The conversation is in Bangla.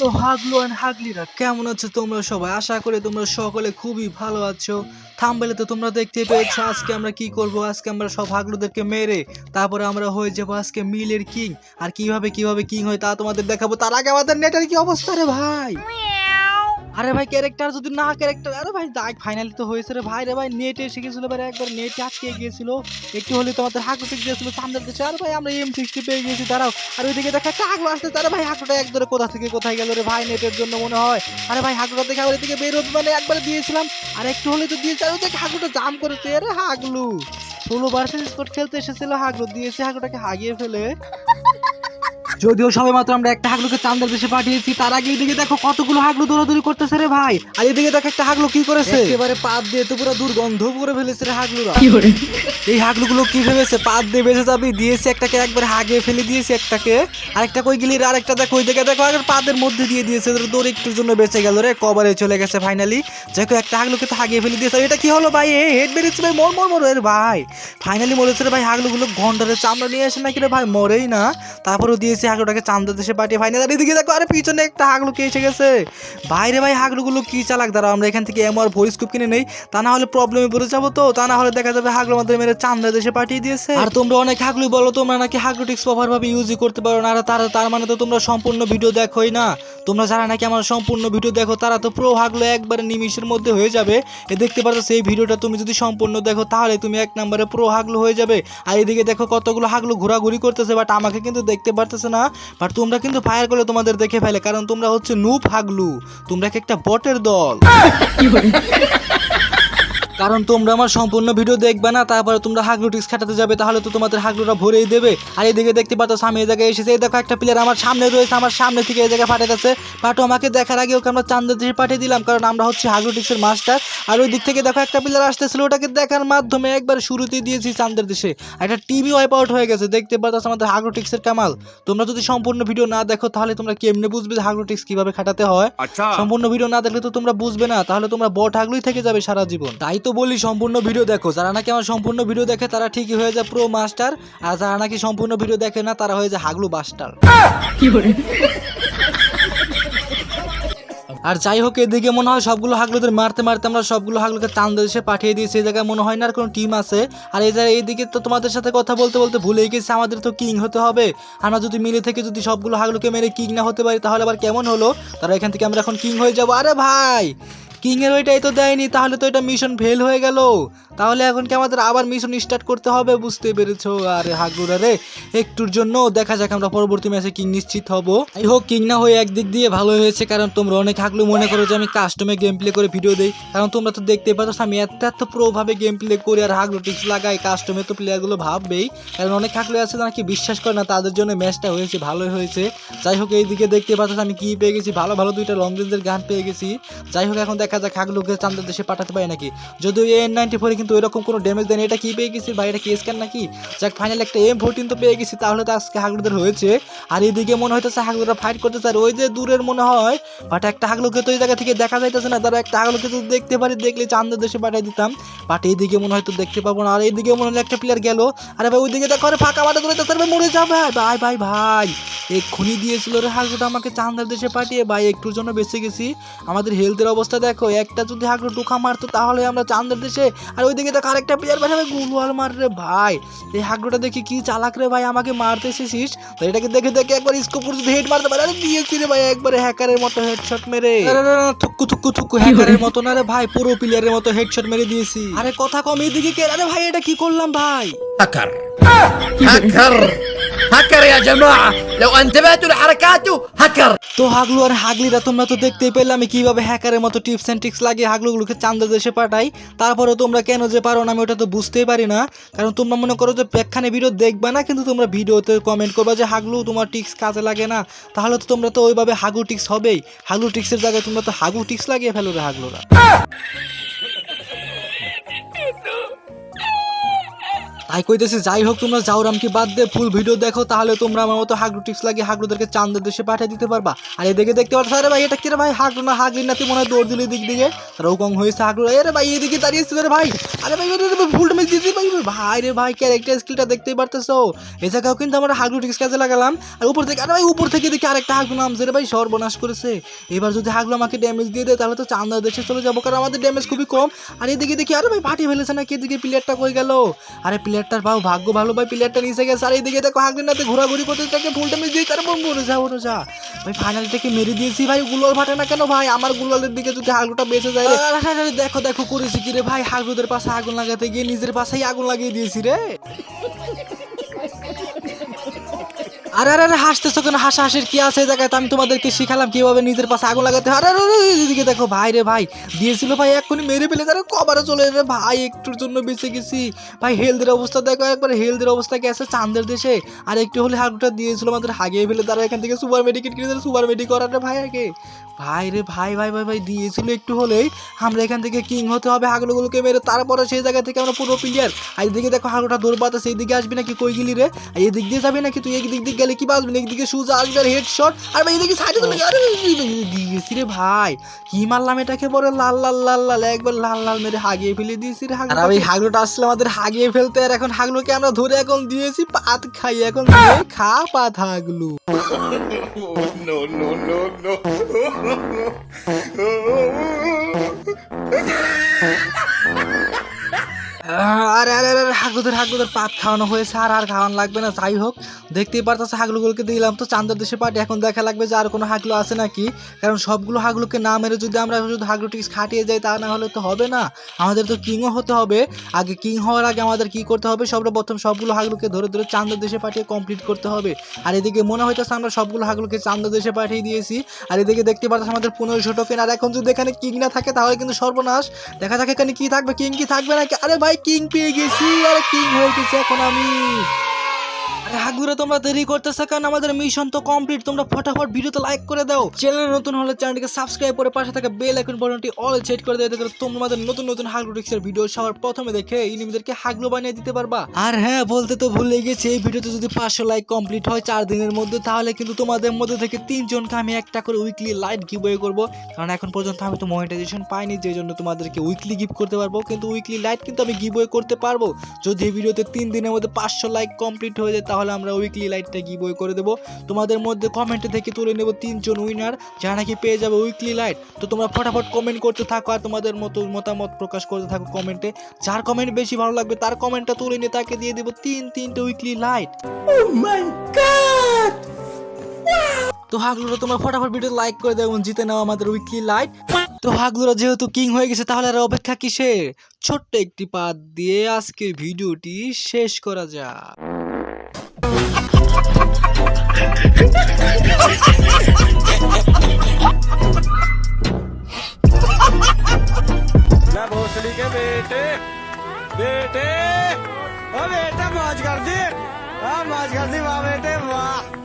তো হাগলু অ্যান্ড হাগলিরা, কেমন আছো তোমরা সবাই? আশা করি তোমরা সকলে খুবই ভালো আছো। থামবেলে তো তোমরা দেখতে পেয়েছ আজকে আমরা কি করব? আজকে আমরা সব হাগলুদেরকে মেরে তারপরে আমরা হয়ে যাব আজকে মিলের কিং। আর কীভাবে কীভাবে কিং হয় তা তোমাদের দেখাবো। তার আগে আমাদের নেটের কি অবস্থা রে ভাই? আরে ভাই ক্যারেক্টার যদি না ক্যারেক্টার আরে ভাই, দেখ ফাইনালি তো হয়েছে রে ভাই রে ভাই নেট এসে গেছিল এবারে একবার নেট আটকে গিয়েছিল। একটু হলে তোমাদের হাঁকু ঠিক গিয়েছিল, সামনের দেশে আরে ভাই, আমরা এম সিক্সটি পেয়ে গেছি দাঁড়াও। আর ওইদিকে দেখা একটা হাঁকু আসতে আরে ভাই হাঁকুটা একদরে কোথা থেকে কোথায় গেল রে ভাই নেটের জন্য মনে হয়। আরে ভাই হাঁকুটা দেখে ওই দিকে বেরোবে মানে একবার দিয়েছিলাম। আর একটু হলে তো দিয়েছে, আর ওই দেখে হাঁকুটা জাম করেছে, আরে হাগলু। ষোলো ভার্সেস স্কোর খেলতে এসেছিল, হাগলু, দিয়েছে হাঁকুটাকে হাগিয়ে ফেলে। যদিও সবে মাত্র আমরা একটা হাগলুকে চান্দের দেশে পাঠিয়েছি তার আগে এদিকে দেখো কতগুলো হাগলু দৌড়াদৌড়ি করতেছে রে ভাই। আর এদিকে দেখো একটা হাগলু কি করেছে? একেবারে পাত দিয়ে তো পুরো দুর্গন্ধ করে ফেলেছে রে হাগলুরা। এই হাগলুগুলো কি ভেবেছে পাত দিয়ে বেঁচে যাবে দিয়েছে একটাকে একবার হাগে ফেলে দিয়েছে একটাকে। আরেকটা কই গেলি আর একটা দেখো ওই দিকে দেখো আগে পাদের মধ্যে দিয়ে দিয়েছে দৌড় একটুর জন্য বেঁচে গেল রে কবারে চলে গেছে ফাইনালি দেখো একটা হাগলুকে তো হাগিয়ে ফেলে দিয়েছে। এটা কি হলো ভাই? এ হেড বেরিয়েছে ভাই মর মর মর এর ভাই। ফাইনালি মরেছে রে ভাই হাগলুগুলো ঘন্টারে চামড়া নিয়ে আসে নাকি রে ভাই? মরেই না। তারপরেও দিয়েছে হাগলুটাকে চান্দা দেশে পাঠিয়ে ফাইনাল আর এদিকে দেখো, আরে পিছনে একটা হাগলু কে এসে গেছে। বাইরে ভাই হাগলুগুলো কি চালাক? দাঁড়াও, আমরা এখান থেকে এমআর ভয়েস স্কুপ কিনে নেই, তা না হলে প্রবলেমে পড়ে যাব তো, তা না হলে দেখা যাবে হাগলু আমাদের মেরে চান্দা দেশে পাঠিয়ে দিয়েছে। আর তোমরা অনেক হাগলু বলো, তোমরা নাকি হাগলুটিক্স প্রপার ভাবে ইউজই করতে পারো না, আর তারা, তার মানে তো তোমরা সম্পূর্ণ ভিডিও দেখোই না। তোমরা যারা নাকি আমার সম্পূর্ণ ভিডিও দেখো, তারা তো প্রো হাগলো একবারে নিমিশের মধ্যে হয়ে যাবে। এ দেখতে পারছ সেই ভিডিওটা তুমি যদি সম্পূর্ণ দেখো, তাহলে তুমি এক নম্বরে প্রো হাগলো হয়ে যাবে। আর এদিকে দেখো কতগুলো হাগলো ঘোরাঘুরি করতেছে বাট আমাকে কিন্তু দেখতে পারতেছে না। বাট তোমরা কিন্তু ফায়ার করলে তোমাদের দেখে ফেলে, কারণ তোমরা হচ্ছে নু ফাগলু। তোমরা কি একটা বটের দল? কারণ তোমরা আমার সম্পূর্ণ ভিডিও দেখবে না তারপরে তোমরা হাগলুটিক্স খাটাতে যাবে তাহলে তো তোমাদের হাগলুটা ভরেই দেবে। আর এদিকে দেখতে পাচ্ছ আমি এই জায়গায় এসেছে এই দেখো একটা প্লেয়ার আমার সামনে রয়েছে আমার সামনে থেকে এই জায়গায় পাঠিয়ে গেছে ফাটো আমাকে দেখার আগে ওকে আমরা চান্দের দেশে পাঠিয়ে দিলাম কারণ আমরা হচ্ছে হাগলুটিক্সের মাস্টার আর ওই দিক থেকে দেখো একটা প্লেয়ার আসতেছিল ওটাকে দেখার মাধ্যমে একবার শুরুতেই দিয়েছি চান্দের দেশে একটা টিমই ওয়াইপ আউট হয়ে গেছে দেখতে পাচ্ছ আমাদের হাগলুটিক্সের কামাল। তোমরা যদি সম্পূর্ণ ভিডিও না দেখো তাহলে তোমরা কেমনে বুঝবে হাগলুটিক্স কীভাবে খাটাতে হয়? আচ্ছা। সম্পূর্ণ ভিডিও না দেখলে তো তোমরা বুঝবে না তাহলে তোমরা বট হাগলুই থেকে যাবে সারা জীবন। তাই তো বলি সম্পূর্ণ ভিডিও দেখো। যারা নাকি আমার সম্পূর্ণ ভিডিও দেখে তারা ঠিকই হয়ে যায় প্রো মাস্টার আর যারা নাকি সম্পূর্ণ ভিডিও দেখে না তারা হয়ে যায় হাগলু বাস্টার আর যাই হোক এদিকে মনে হয় সবগুলো হাগলুদের মারতে মারতে আমরা সবগুলো হাগলুকে চান্দ দেশে পাঠিয়ে দিয়েছি। এই জায়গায় মনে হয় না আর কোনো টিম আছে। আর এই জায়গায় এইদিকে তো তোমাদের সাথে কথা বলতে বলতে ভুলেই গেছি আমাদের তো কিং হতে হবে। আমরা যদি মিলে থেকে যদি সবগুলো হাগলুকে মেরে কিং না হতে পারি তাহলে আবার কেমন হলো? তারা এখান থেকে আমরা এখন কিং হয়ে যাব। আরে ভাই! কিং এর ওইটাই তো দেয়নি, তাহলে তো এটা মিশন ফেল হয়ে গেল। তাহলে এখন কি আমাদের আবার মিশন স্টার্ট করতে হবে? বুঝতে পেরেছ? আরে হাগুরা রে, একটুর জন্য দেখা যাক আমরা পরবর্তী ম্যাচে কিং নিশ্চিত হব। এই হোক, কিং না হয়ে একদিক দিয়ে ভালো হয়েছে, কারণ তোমরা অনেক হাগলু মনে করো যে আমি কাস্টমে গেম প্লে করে ভিডিও দেই। কারণ তোমরা তো দেখতে পাচ্ছ, আমি এত এত প্রো ভাবে গেম প্লে করি আর হাগলু টিক্স লাগাই কাস্টমে তো প্লেয়ারগুলো ভাববেই। কারণ অনেক হাগলু আছে নাকি বিশ্বাস করে না, তাদের জন্য ম্যাচটা হয়েছে, ভালোই হয়েছে। যাই হোক, এইদিকে দেখতে পাচ্ছ, আমি কি পেয়ে গেছি? ভালো ভালো দুইটা লং রেঞ্জের গান পেয়ে গেছি। যাই হোক, এখন দেখা যাক হাগলুকে চান্দের দেশে পাঠাতে পারি নাকি। যদিও এন নাইনটি ফোরে কিন্তু এরকম কোনো ড্যামেজ দেয়নি, এটা কি পেয়ে গেছি ভাই এটা কি স্ক্যান নাকি? যাক ফাইনাল একটা এম ফোরটিন তো পেয়ে গেছি, তাহলে তো আজকে হাগলুদের হয়েছে। আর এইদিকে মনে হইতেছে হাগলুরা ফাইট করতেছে, আর ওই যে দূরের মনে হয় বাট একটা হাগলুকে তো ওই জায়গা থেকে দেখা যাইতেছে না, তারা একটা হাগলুকে তো দেখতে পারি, দেখলে চান্দের দেশে পাঠিয়ে দিতাম। বাট এইদিকে মনে হয়তো দেখতে পাবো না, আর এইদিকে মনে হলো একটা প্লেয়ার গেল। আরে ভাই, ওইদিকে দেখো, আরে ফাঁকা মাঠে আরে ভাই, মরে যাবে ভাই ভাই ভাই এই খুনি দিয়েছিল রে হাগলুটা আমাকে চান্দের দেশে পাঠিয়ে, ভাই, একটুর জন্য বেঁচে গেছি। আমাদের হেলথের অবস্থা দেখো দেখো একটা যদি হাঁকড়ে টোকা মারতো তাহলে আমরা চান্দের দেশে আর ওইদিকে দেখো আরেকটা প্লেয়ার পাঠাবে গুলওয়াল মার রে ভাই। এই হাঁকড়োটা দেখি কি চালাক রে ভাই আমাকে মারতে এসেছিস? এটাকে দেখে দেখে একবার স্কোপ করে যদি হেড মারতে পারে আরে দিয়েছি রে ভাই একবারে হ্যাকারের মতো হেডশট মেরে। থুকু থুকু থুকু হ্যাকারের মতো না রে ভাই পুরো প্লেয়ারের মতো হেডশট মেরে দিয়েছি। আরে কথা কম এদিকে কে? আরে ভাই এটা কি করলাম ভাই? হ্যাকার হ্যাকার هكر يا جماعة لو انتبهتوا لحركاته هكر তো হাগলু আর হাগলিরা তোমরা তো দেখতেই পেলে আমি কিভাবে হ্যাকারের মতো টিপস অ্যান্ড ট্রিক্স লাগিয়ে হাগলুগুলোকে চান্দা দেশে পাঠাই তারপরে তোমরা কেন যে পারো না আমি ওটা তো বুঝতেই পারি না কারণ তোমরা মনে করো যে ব্যাখ্যানে ভিডিও দেখবা না কিন্তু তোমরা ভিডিওতে কমেন্ট করবা যে হাগলু তোমার টিক্স কাজে লাগে না তাহলে তো তোমরা তো ওইভাবে হাগু টিক্স হবেই হাগলু টিক্সের জায়গায় তোমরা তো হাগু টিক্স লাগিয়ে ফেলো রে হাগলুরা আই কইতেছি, যাই হোক, তোমরা যাও রামকে, বাদ দিয়ে ফুল ভিডিও দেখো, তাহলে তোমরা আমার মতো হাগরু টিক্স লাগিয়ে হাগলুদেরকে চান্দের দেশে পাঠিয়ে দিতে পারবা। আর এদিকে দেখতে পাচ্ছ, আরে ভাই, এটা কি রে ভাই? হাগলু না হাগরি না নাতি মনে হয় দৌড় দিল দিক দিকে রকম হয়েছে হাগলু আরে ভাই, এদিকে দাঁড়িয়েছিল রে ভাই? আরে ভাই ভুলটা মিস দিয়েছি ভাই ভাই রে ভাই ক্যারেক্টার স্কিলটা দেখতেই পারতেছো। এই জায়গাও কিন্তু আমরা হাগলু টিক্স কাজে লাগালাম। আর উপর থেকে, আরে ভাই, উপর থেকে দেখি আরেকটা হাগলু নামছে রে ভাই, সর্বনাশ করেছে। এবার যদি হাগলু আমাকে ড্যামেজ দিয়ে দেয়, তাহলে তো চান্দা দেশে চলে যাব, কারণ আমাদের ড্যামেজ খুবই কম। আর এদিকে দেখি, আরে ভাই ফাটিয়ে ফেলেছে নাকি? এদিকে প্লেয়ারটা কই গেল? আরে প্লেয়ারটার ভাও ভাগ্য ভালো ভাই, প্লেয়ারটা নিচে গেছে। আর এইদিকে দেখো না নাতে ঘোরাঘুরি করতে থাকে ফুল ড্যামেজ দিয়ে তার মরে যা, ওরে যা। ভাই ফাইনালটাকে মেরে দিয়েছি ভাই, গুলোর ফাটে না কেন ভাই? আমার গুলোলের দিকে যদি হাগলুটা বেঁচে যায় দেখো দেখো, করেছি কি রে ভাই? হাগলুদের পাশে আগুন লাগাতে গিয়ে নিজের পাশেই আগুন লাগিয়ে দিয়েছি রে। আরে আরে আরে, হাসতেছো কেন? হাসাহাসির কি আছে জায়গায়? তো আমি তোমাদেরকে শিখালাম কীভাবে নিজের পাশে আগুন লাগাতে। আরে আরে এদিকে দেখো, ভাই রে ভাই, দিয়েছিল ভাই, এক্ষুনি মেরে ফেলে তারা কবারে চলে রে ভাই, একটুর জন্য বেঁচে গেছি। ভাই, হেলথের অবস্থা দেখো, একবার হেলথের অবস্থা গেছে চান্দের দেশে। আর একটু হলে হাগুটা দিয়েছিল, আমাদের হাগিয়ে ফেলে, তারা এখান থেকে সুপার মেডিকেট কিনে সুপার মেডিক করার রে ভাই আগে। ভাই রে ভাই ভাই ভাই ভাই, দিয়েছিল একটু হলেই আমরা এখান থেকে কিং হতে হবে, হাগলুগুলোকে মেরে। তারপরে সেই জায়গা থেকে আমরা পুরো প্লেয়ার আর এদিকে দেখো হাগলুটা দৌড় পাতা সেই দিকে আসবি নাকি? কই গেলি রে? আর এই দিক দিয়ে যাবি নাকি? তুই দিক দিয়ে গেলে কি বাঁচবি না একদিকে সুজা আসবে আর হেডশট আর ভাই এদিকে সাইডে চলে আরে দিয়েছি রে ভাই কি মারলাম এটাকে বলে লাল লাল লাল লাল একবার লাল লাল মেরে হাগিয়ে ফেলে দিয়েছি রে হাগলু আর ওই হাগলুটা আসলে আমাদের হাগিয়ে ফেলতে আর এখন হাগলুকে আমরা ধরে এখন দিয়েছি পাত খাই এখন খা পাত হাগলু No, no, no, no. আরে আরে আরে হাগুদের হাগুদের পাত খাওয়ানো হয়েছে, আর আর খাওয়ানো লাগবে না, যাই হোক। দেখতেই পারতেছে, হাগলুগুলোকে দিলাম তো চান্দের দেশে পার্টি এখন দেখা লাগবে যে আর কোনো হাগলু আছে নাকি। কারণ সবগুলো হাগলুকে না মেরে যদি আমরা শুধু হাগলু টিক্স খাটিয়ে যাই, তা না হলে তো হবে না। আমাদের তো কিংও হতে হবে। আগে কিং হওয়ার আগে আমাদের কি করতে হবে? সর্বপ্রথম সবগুলো হাগলুকে ধরে ধরে চান্দের দেশে পাঠিয়ে কমপ্লিট করতে হবে। আর এদিকে মনে হইতেছে আমরা সবগুলো হাগলুকে চান্দের দেশে পাঠিয়ে দিয়েছি। আর এদিকে দেখতে পাচ্ছি আমাদের পনেরোশো টোকেন আর এখন যদি এখানে কিং না থাকে, তাহলে কিন্তু সর্বনাশ। দেখা যাক এখানে কি থাকবে, কিং কি থাকবে নাকি? আরে ভাই কিং পেয়ে গেছি আর কিং হয়ে গেছি এখন আমি। আরে তোমরা দেরি করতেছো কারণ আমাদের মিশন তো কমপ্লিট তোমরা ফটাফট ভিডিওতে লাইক করে দাও। চ্যানেল নতুন হলে চ্যানেলটিকে সাবস্ক্রাইব করে পাশে থাকা বেল আইকন বাটনটি অল সেট করে দেয় তাহলে তোমাদের নতুন নতুন হাগলু টিক্সের ভিডিও সবার প্রথমে দেখে ইনিমিদেরকে হাগলু বানিয়ে দিতে পারবা। আর হ্যাঁ বলতে তো ভুলে গেছি, এই ভিডিওতে যদি পাঁচশো লাইক কমপ্লিট হয় চার দিনের মধ্যে, তাহলে কিন্তু তোমাদের মধ্যে থেকে তিনজনকে আমি একটা করে উইকলি লাইট গিভওয়ে করব। কারণ এখন পর্যন্ত আমি তো মনিটাইজেশন পাইনি, যে জন্য তোমাদেরকে উইকলি গিফট করতে পারব। কিন্তু উইকলি লাইট কিন্তু আমি গিভওয়ে করতে পারব। যদি এই ভিডিওতে তিন দিনের মধ্যে পাঁচশো লাইক কমপ্লিট হয়ে যায় তাহলে আমরা উইকলি লাইটটা গিভওয়ে করে দেবো। তোমাদের মধ্যে কমেন্টে থেকে তুলে নেব তিনজন উইনার যারা নাকি পেয়ে যাবে উইকলি লাইট তো তোমরা ফটাফট কমেন্ট করতে থাকো আর তোমাদের মতো মতামত প্রকাশ করতে থাকো কমেন্টে যার কমেন্ট বেশি ভালো লাগবে তার কমেন্টটা তুলে নিয়ে তাকে দিয়ে দেবো তিন তিনটে উইকলি লাইট Oh! তো হাগলুরা তোমরা ফটাফট ভিডিও লাইক করে দেবো জিতে নাও আমাদের উইকলি লাইট তো হাগলুরা যেহেতু কিং হয়ে গেছে তাহলে আর অপেক্ষা কিসের? ছোট্ট একটি পাত দিয়ে আজকের ভিডিওটি শেষ করা যাক। भोसड़ी के बेटे बेटे, ओ बेटा मौज कर दी। हाँ मौज कर दी वाह बेटे, वाह।